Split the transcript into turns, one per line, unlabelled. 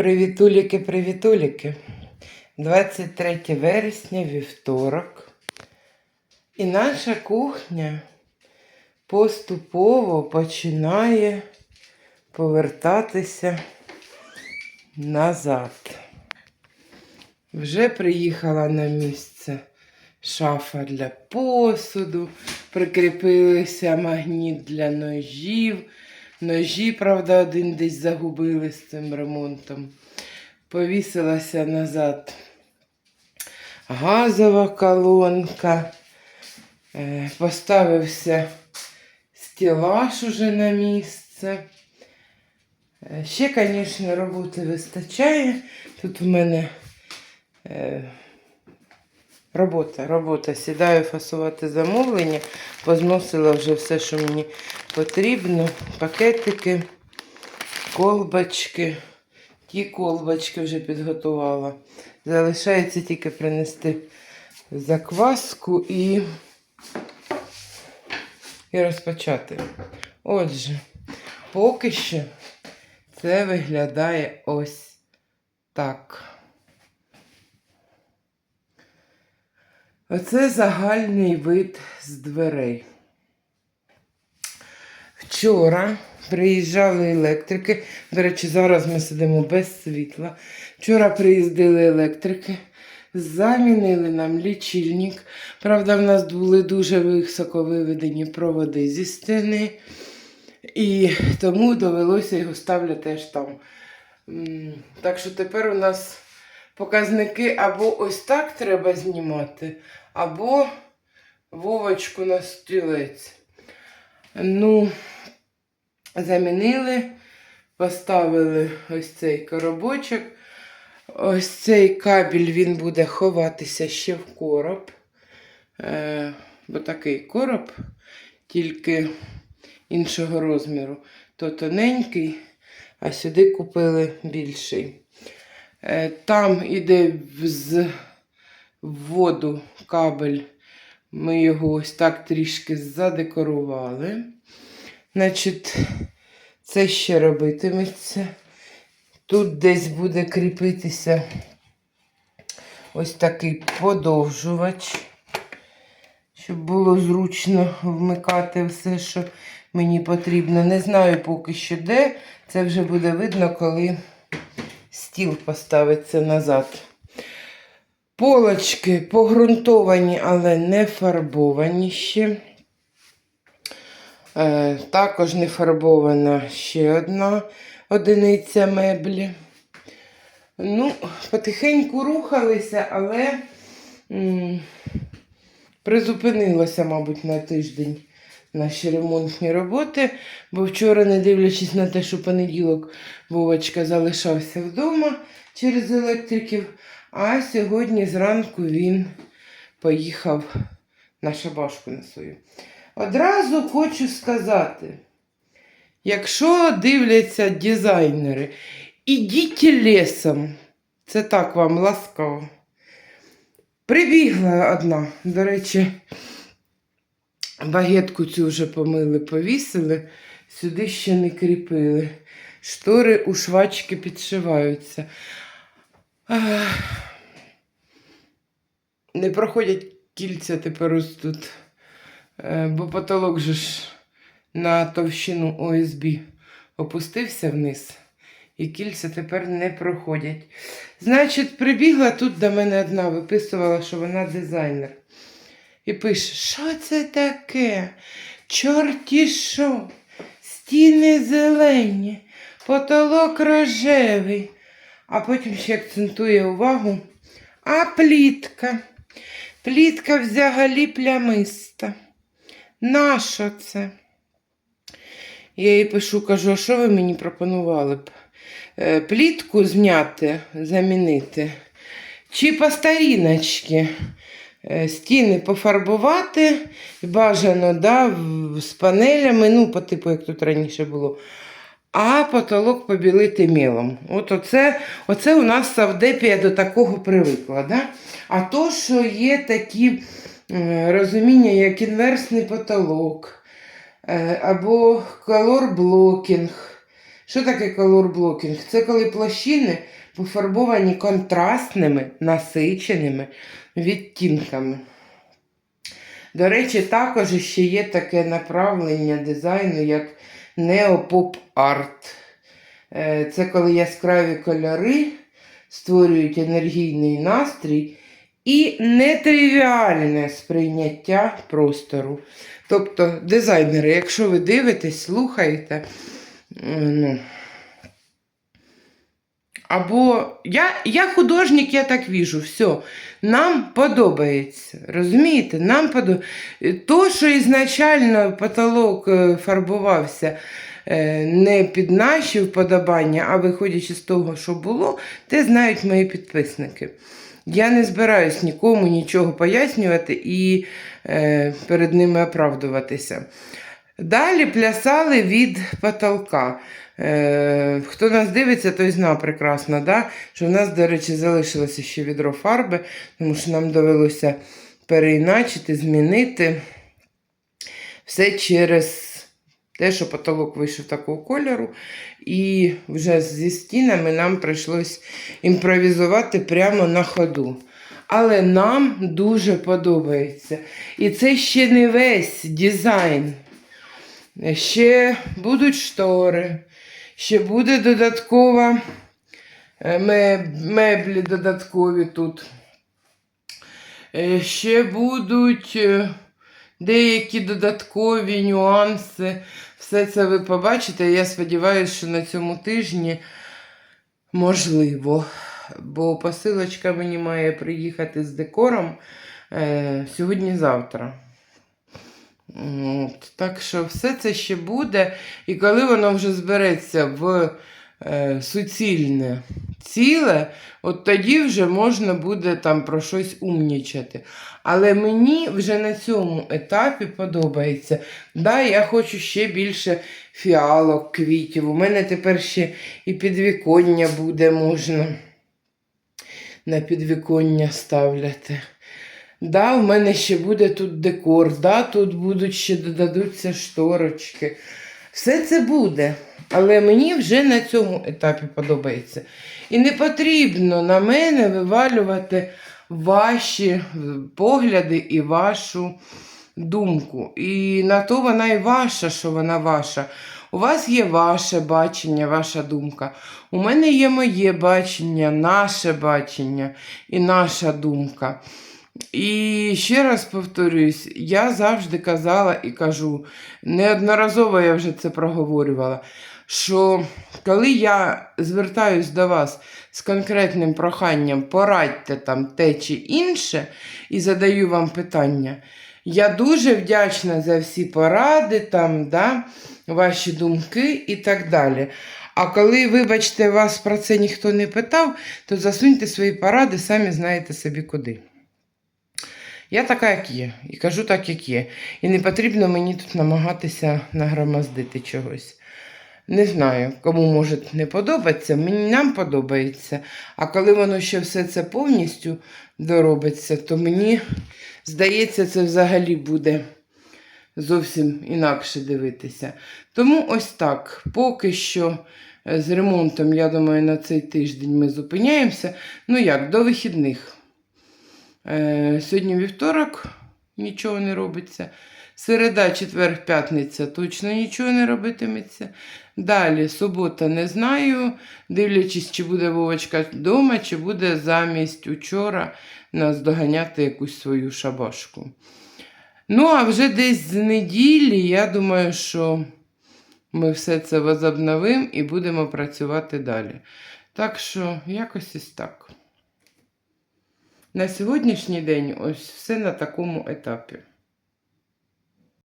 Привітуліки, привітуліки. 23 вересня, вівторок. І наша кухня поступово починає повертатися назад. Вже приїхала на місце шафа для посуду, прикріпилися магніт для ножів. Ножі, правда, один десь загубили з цим ремонтом. Повісилася назад газова колонка. Е, Поставився стілаж уже на місце. Е, Ще, звісно, роботи вистачає. Тут в мене е, робота, робота. Сідаю фасувати замовлення, позносила вже все, що мені потрібно. Пакетики, колбочки. Ті колбочки вже підготувала. Залишається тільки принести закваску і, і розпочати. Отже, поки що це виглядає ось так. Оце загальний вид з дверей. Вчора приїжджали електрики. До речі, зараз ми сидимо без світла. Вчора приїздили електрики, замінили нам лічильник. Правда, в нас були дуже високо виведені проводи зі стіни. І тому довелося його ставляти аж там. Так що тепер у нас показники або ось так треба знімати, або вовочку на стілець. Ну, замінили, поставили ось цей коробочок. Ось цей кабель він буде ховатися ще в короб. Е, бо такий короб, тільки іншого розміру. То тоненький, а сюди купили більший. Е, Там іде з в воду кабель. Ми його ось так трішки задекорували. Значить, це ще робитиметься. Тут десь буде кріпитися ось такий подовжувач, щоб було зручно вмикати все, що мені потрібно. Не знаю поки що де. Це вже буде видно, коли стіл поставиться назад. Полочки погрунтовані, але не фарбовані ще. Е, також не фарбована ще одна одиниця меблі. Ну, потихеньку рухалися, але м, призупинилося, мабуть, на тиждень наші ремонтні роботи. Бо вчора, не дивлячись на те, що понеділок Вовочка залишався вдома через електриків, а сьогодні зранку він поїхав на шабашку на свою. Одразу хочу сказати, якщо дивляться дизайнери, ідіть лісом. Це так вам ласкаво. Прибігла одна, до речі, багетку цю вже помили, повісили, сюди ще не кріпили. Штори у швачки підшиваються. Не проходять кільця тепер ось тут. Е, Бо потолок же ж на товщину ОСБ опустився вниз, і кільця тепер не проходять. Значить, прибігла тут до мене одна, виписувала, що вона дизайнер. І пише: що це таке? Чорті що? Стіни зелені, потолок рожевий. А потім ще акцентує увагу. А плітка. Плітка взагалі плямиста. Нащо це? Я їй пишу, кажу, а що ви мені пропонували б? Е, Плітку зняти, замінити. Чи по старіночки е, стіни пофарбувати, бажано да, з панелями, ну, по типу, як тут раніше було. А потолок побілити мілом. От оце, оце у нас савдепі я до такого привикла. Да? А то, що є такі розуміння, як інверсний потолок, е, або колор-блокінг, Що таке колорблокінг? Це коли площини пофарбовані контрастними, насиченими відтінками. До речі, також ще є таке направлення дизайну, як неопоп-арт. Е, Це коли яскраві кольори створюють енергійний настрій і нетривіальне сприйняття простору. Тобто, дизайнери, якщо ви дивитесь, слухаєте, е, ну, або я, я художник, я так віжу, все. Нам подобається. Розумієте? Нам подобається. То, що ізначально потолок е, фарбувався е, не під наші вподобання, а виходячи з того, що було, те знають мої підписники. Я не збираюсь нікому нічого пояснювати і е, перед ними оправдуватися. Далі плясали від потолка. Е, хто нас дивиться, той знав прекрасно, да? що в нас, до речі, залишилося ще відро фарби, тому що нам довелося переіначити, змінити все через те, що потолок вийшов такого кольору, і вже зі стінами нам прийшлось імпровізувати прямо на ходу. Але нам дуже подобається. І це ще не весь дизайн. Ще будуть штори, ще буде додаткова е, меблі додаткові тут. Е, Ще будуть е, деякі додаткові нюанси. Все це ви побачите. Я сподіваюся, що на цьому тижні можливо. Бо посилочка мені має приїхати з декором сьогодні-завтра. От, так що все це ще буде. І коли воно вже збереться в е, суцільне ціле, от тоді вже можна буде там про щось умнічати. Але мені вже на цьому етапі подобається. Да, я хочу ще більше фіалок, квітів. У мене тепер ще і підвіконня буде можна на підвіконня ставляти. Да, в мене ще буде тут декор, да, тут будуть ще додадуться шторочки. Все це буде. Але мені вже на цьому етапі подобається. І не потрібно на мене вивалювати ваші е, погляди і вашу думку. І на то вона і ваша, що вона ваша. У вас є ваше бачення, ваша думка. У мене є моє бачення, наше бачення і наша думка. І ще раз повторюсь, я завжди казала і кажу, неодноразово я вже це проговорювала, що коли я звертаюсь до вас з конкретним проханням, порадьте там те чи інше, і задаю вам питання, я дуже вдячна за всі поради, там, да, ваші думки і так далі. А коли, вибачте, вас про це ніхто не питав, то засуньте свої поради, самі знаєте собі куди. Я така, як є, і кажу так, як є. І не потрібно мені тут намагатися нагромоздити чогось. Не знаю, кому може не подобатися, мені нам подобається. А коли воно ще все це повністю доробиться, то мені здається, це взагалі буде зовсім інакше дивитися. Тому ось так. Поки що е, з ремонтом, я думаю, на цей тиждень ми зупиняємося. Ну як, до вихідних. Е, Сьогодні вівторок нічого не робиться. Середа, четвер, п'ятниця точно нічого не робитиметься. Далі, субота, не знаю, дивлячись, чи буде Вовочка вдома, чи буде замість учора нас доганяти якусь свою шабашку. Ну, а вже десь з неділі, я думаю, що ми все це возобновимо і будемо працювати далі. Так що, якось ось так. На сьогоднішній день ось все на такому етапі.